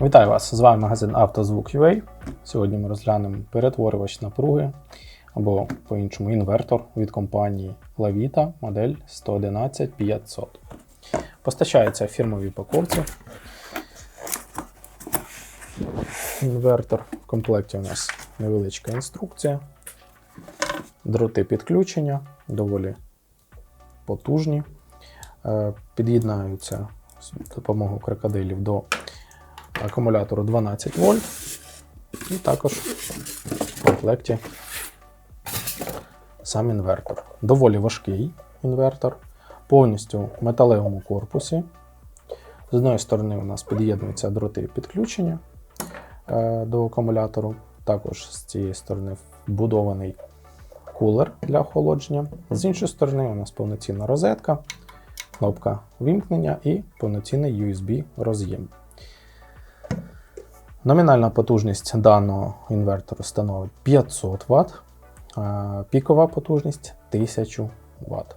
Вітаю вас! З вами магазин «Автозвук.UA». Сьогодні ми розглянемо перетворювач напруги або по-іншому інвертор від компанії Lavita модель 111500. Постачається в фірмовій. Інвертор. В комплекті у нас невеличка інструкція. Дроти підключення доволі потужні. Е, Під'єднаються з допомогою крокодилів до акумулятору 12 вольт. І також в комплекті сам інвертор. Доволі важкий інвертор, повністю в металевому корпусі. З одної сторони у нас під'єднуються дроти підключення е, до акумулятору. Також з цієї сторони вбудований кулер для охолодження. З іншої сторони, у нас повноцінна розетка, кнопка вімкнення і повноцінний USB роз'єм. Номінальна потужність даного інвертору становить 500 Вт, пікова потужність 1000 Вт.